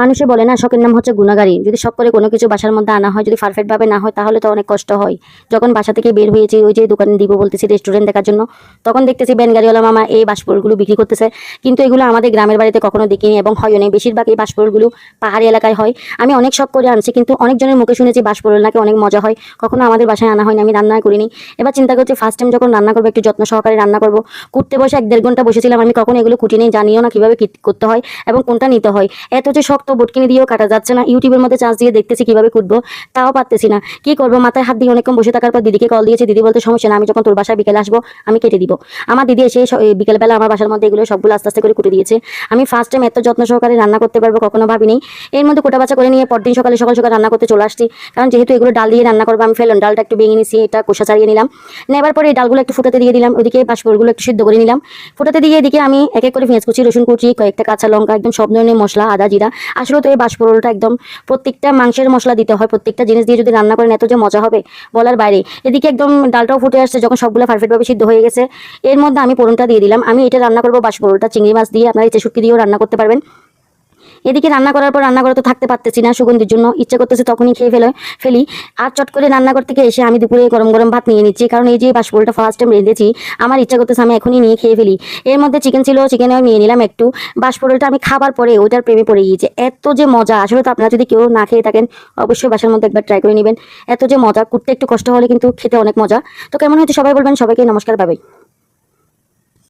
মানুষে বলে না, শখের নাম হচ্ছে গুণাগারী। যদি শখ করে কোনো কিছু বাসার মধ্যে আনা হয়, যদি পারফেক্টভাবে না হয়, তাহলে তো অনেক কষ্ট হয়। যখন বাসা থেকে বের হয়েছি, ওই যে দোকানে দিব বলতেছি রেস্টুরেন্ট দেখার জন্য, তখন দেখতেছি ব্যান গাড়িওয়ালা মামা এই বাসপুরগুলো বিক্রি করতেছে। কিন্তু এগুলো আমাদের গ্রামের বাড়িতে কখনো দেখিনি এবং হয়ও নেই। বেশিরভাগ এই বাসপুরগুলো পাহাড়ি এলাকায় হয়। আমি অনেক শখ করে আনছি, কিন্তু অনেকজনের মুখে শুনেছি বাসপুরল নাকি অনেক মজা হয়। কখনো আমাদের বাসায় আনা হয়নি, আমি রান্না করিনি। এবার চিন্তা করছি ফার্স্ট টাইম যখন রান্না করব, একটু যত্ন সহকারে রান্না করব। কুটতে বসে এক দেড় ঘণ্টা বসেছিলাম, আমি কখনো এগুলো কুটি নেই, জানিও না কীভাবে করতে হয় এবং কোনটা নিতে হয়। এত যে শক্ত বটকিনি দিয়েও কাটা যাচ্ছে না। ইউটিউবের মধ্যে চার্জ দিয়ে দেখতেছি কীভাবে কুটবো তাও পারতেছি না। কি করব? মাথায় হাত দিয়ে অনেকক্ষণ বসে থাকার পর দিদিকে কল দিয়েছে, দিদি বলতে সমস্যা না, আমি যখন তোর বাসায় বিকেলে আসব, আমি কেটে দিব। আমার দিদি এসে বিকেলবেলা আমার বাসার মধ্যে এগুলো সবগুলো আস্তে আস্তে করে কুটে দিয়েছে। আমি ফার্স্ট টাইম এত যত্ন সহকারে রান্না করতে পারব কখনো ভাবিনি। এর মধ্যে কোটা বাচ্চা করে নিয়ে পরদিন সকালে সকাল সকাল রান্না করতে চলে আসছি। কারণ যেহেতু এগুলো ডাল দিয়ে রান্না করব, আমি ফেলুন ডালটা একটু ভেঙে নিয়েছি এটা কোষা ছাড়িয়ে নিলাম। নেবার পরে এই ডালগুলো একটু ফুটাতে দিয়ে দিলাম, ওইদিকে পাঁচফোড়গুলো একটু সিদ্ধ করে নিলাম। ফুটাতে দিয়ে এদিকে আমি এক এক করে পেঁয়াজ কুচি, রসুন কুচি, কয়েকটা কাঁচা লঙ্কা, একদম সব ধরনের মশলা, আদা, জিরা আসলে তো এই বাসপুরোলটা একদম প্রত্যেকটা মাংসের মশলা দিতে হয়, প্রত্যেকটা জিনিস দিয়ে যদি রান্না করেন এত যে মজা হবে বলার বাইরে। এদিকে একদম ডালটাও ফুটে আসছে যখন সবগুলো পারফেক্টভাবে সিদ্ধ হয়ে গেছে। এর মধ্যে আমি পোড়নটা দিয়ে দিলাম। আমি এটা রান্না করব বাসপুরোলটা চিংড়ি মাছ দিয়ে। আপনারা ইচ্ছে শুটকি দিয়েও রান্না করতে পারবেন। এদিকে রান্না করার পর রান্না করে তো থাকতে পারতেছি না, সুগন্ধির জন্য ইচ্ছে করতেছে তখনই খেয়ে ফেলে, ফেলি। আর চট করে রান্নাঘর থেকে এসে আমি দুপুরে গরম গরম ভাত নিয়ে নিচ্ছি, কারণ এই যে বাসপুরটা ফার্স্ট টাইম রেঁধেছি, আমার ইচ্ছা করতেছে আমি এখনই নিয়ে খেয়ে ফেলি। এর মধ্যে চিকেন ছিল চিকেনেও নিয়ে নিলাম একটু। বাসপুরটা আমি খাবার পরে ওইটার প্রেমে পড়ে গিয়েছে। এত যে মজা, আসলে তো আপনারা যদি কেউ না খেয়ে থাকেন, অবশ্যই বাসার মধ্যে একবার ট্রাই করে নেবেন। এত যে মজা, করতে একটু কষ্ট হলে কিন্তু খেতে অনেক মজা। তো কেমন হয়েছে সবাই বলবেন, সবাইকে নমস্কার পাবে